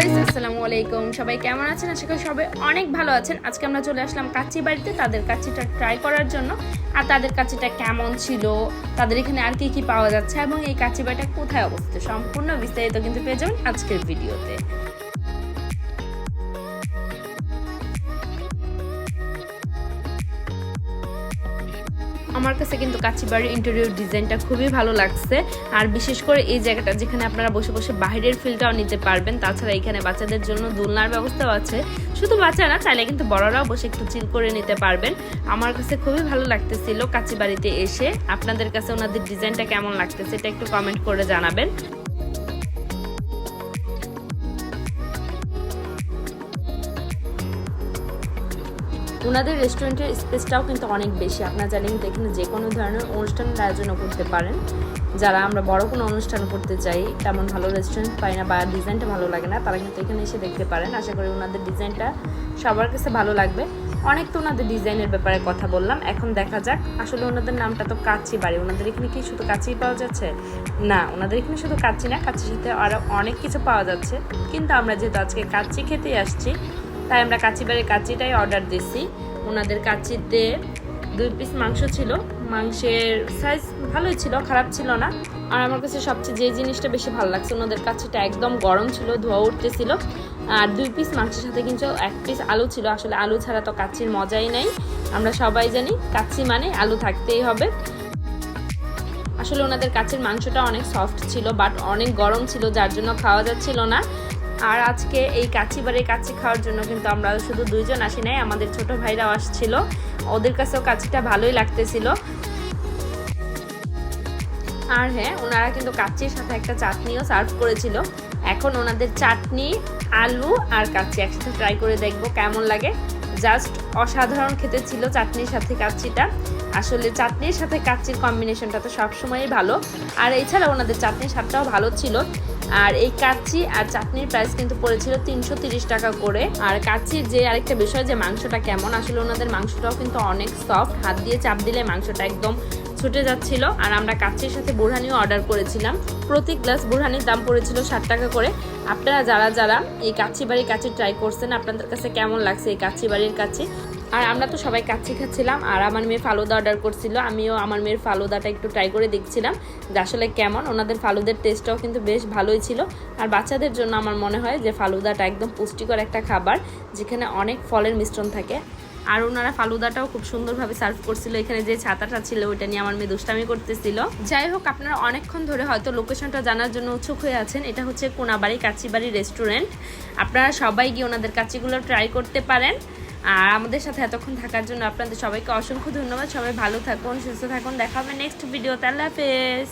Viewers, আসসালামু আলাইকুম। সবাই কেমন আছেন? আশা সবাই অনেক ভালো আছেন। আজকে আমরা চলে আসলাম কাচ্চি বাড়িতে, তাদের কাচ্চিটা ট্রাই করার জন্য। আর তাদের কাচ্চিটা কেমন ছিল, তাদের এখানে আর কি কি পাওয়া যাচ্ছে, এবং এই কাচ্চি বাড়িটা কোথায় অবস্থিত, সম্পূর্ণ বিস্তারিত কিন্তু পেয়ে যাবেন আজকের ভিডিওতে। আমার কাছে কিন্তু কাচিবাড়ির ইন্টেরিয়র ডিজাইনটা খুবই ভালো লাগছে। আর বিশেষ করে এই জায়গাটা যেখানে আপনারা বসে বসে বাইরের ফিলটাও নিতে পারবেন, তাছাড়া এখানে বাচ্চাদের জন্য দোলনার ব্যবস্থাও আছে। শুধু বাচ্চা না চাইলে কিন্তু বড়রাও বসে একটু চিল করে নিতে পারবেন। আমার কাছে খুবই ভালো লাগতেছিল কাচিবাড়িতে এসে। আপনাদের কাছে ওনাদের ডিজাইনটা কেমন লাগতেছে, এটা একটু কমেন্ট করে জানাবেন। ওনাদের রেস্টুরেন্টের স্পেসটাও কিন্তু অনেক বেশি। আপনারা চাইলে কিন্তু এখানে যে কোনো ধরনের অনুষ্ঠানের আয়োজনও করতে পারেন। যারা আমরা বড় কোনো অনুষ্ঠান করতে চাই, তেমন ভালো রেস্টুরেন্ট পাই না বা ডিজাইনটা ভালো লাগে না, তারা কিন্তু এখানে এসে দেখতে পারেন। আশা করি ওনাদের ডিজাইনটা সবার কাছে ভালো লাগবে। অনেক তো ওনাদের ডিজাইনের ব্যাপারে কথা বললাম। এখন দেখা যাক, আসলে ওনাদের নামটা তো কাচ্চি বাড়ি। ওনাদের এখানে কি শুধু কাচ্চিই পাওয়া যাচ্ছে? না ওনাদের এখানে শুধু কাচ্চি না কাচ্চির সাথে আরও অনেক কিছু পাওয়া যাচ্ছে। কিন্তু আমরা যেহেতু আজকে কাচ্চি খেতেই আসছি তাই আমরা কাচিবাড়ির কাচিটাই অর্ডার দিছি। ওনাদের কাচিতে দুই পিস মাংস ছিল। মাংসের সাইজ ভালোই ছিল, খারাপ ছিল না। আর আমার কাছে সবচেয়ে যে জিনিসটা বেশি ভালো লাগছে, ওনাদের কাচিটা একদম গরম ছিল, ধোয়া উঠতেছিল। আর দুই পিস মাংসের সাথে কিন্তু এক পিস আলু ছিল। আসলে আলু ছাড়া তো কাচির মজাই নাই। আমরা সবাই জানি কাচি মানে আলু থাকতেই হবে। আসলে ওনাদের কাছের মাংসটা অনেক সফট ছিল বাট অনেক গরম ছিল, যার জন্য খাওয়া যাচ্ছিল না। আর আজকে এই কাচিবাড়ির কাছি খাওয়ার জন্য কিন্তু আমরা শুধু দুইজন আসি নাই, আমাদের ছোট ভাইরাও আসছিল। ওদের কাছেও কাছিটা ভালোই লাগতেছিল। আর হ্যাঁ ওনারা কিন্তু কাচির সাথে একটা চাটনিও সার্ভ করেছিল। এখন ওনাদের চাটনি, আলু আর কাচি একসাথে ট্রাই করে দেখব কেমন লাগে। জাস্ট অসাধারণ খেতে ছিল চাটনির সাথে কাচ্চিটা আসলে চাটনির সাথে কাচ্চির কম্বিনেশনটা তো সবসময়ই ভালো। আর এছাড়া ওনাদের চাটনির স্বাদটাও ভালো ছিল। আর এই কাচ্চি আর চাটনির প্রাইস কিন্তু পড়েছিল তিনশো টাকা করে। আর কাচ্চির যে আরেকটা বিষয় যে মাংসটা কেমন, আসলে ওনাদের মাংসটাও কিন্তু অনেক সফট হাত দিয়ে চাপ দিলে মাংসটা একদম ছুটে যাচ্ছিল। আর আমরা কাচ্চির সাথে বুড়হানিও অর্ডার করেছিলাম। প্রতি গ্লাস বুড়হানির দাম পড়েছিল ষাট টাকা করে। আপনারা যারা যারা এই কাচ্চি বাড়ির কাছে ট্রাই করছেন, আপনাদের কাছে কেমন লাগছে এই কাচ্চি বাড়ির কাছে আর আমরা তো সবাই কাচ্চি খাচ্ছিলাম, আর আমার মেয়ে ফালুদা অর্ডার করছিল। আমিও আমার মেয়ের ফালুদাটা একটু ট্রাই করে দেখছিলাম যে আসলে কেমন। ওনাদের ফালুদের টেস্টটাও কিন্তু বেশ ভালোই ছিল। আর বাচ্চাদের জন্য আমার মনে হয় যে ফালুদাটা একদম পুষ্টিকর একটা খাবার, যেখানে অনেক ফলের মিশ্রণ থাকে। আর ওনারা ফালুদাটাও খুব সুন্দরভাবে সার্ভ করছিল। এখানে যে ছাতাটা ছিল, ওইটা নিয়ে আমার মেয়ে দুষ্টামি করতেছিল। যাই হোক, আপনারা অনেকক্ষণ ধরে হয়তো লোকেশনটা জানার জন্য উৎসুক হয়ে আছেন। এটা হচ্ছে কোনাবাড়ি কাচিবাড়ি রেস্টুরেন্ট আপনারা সবাই গিয়ে ওনাদের কাচিগুলো ট্রাই করতে পারেন। আর আমাদের সাথে এতক্ষণ থাকার জন্য আপনাদের সবাইকে অসংখ্য ধন্যবাদ। সবাই ভালো থাকুন, সুস্থ থাকুন। দেখা হবে নেক্সট ভিডিও তাহলে হাফেজ।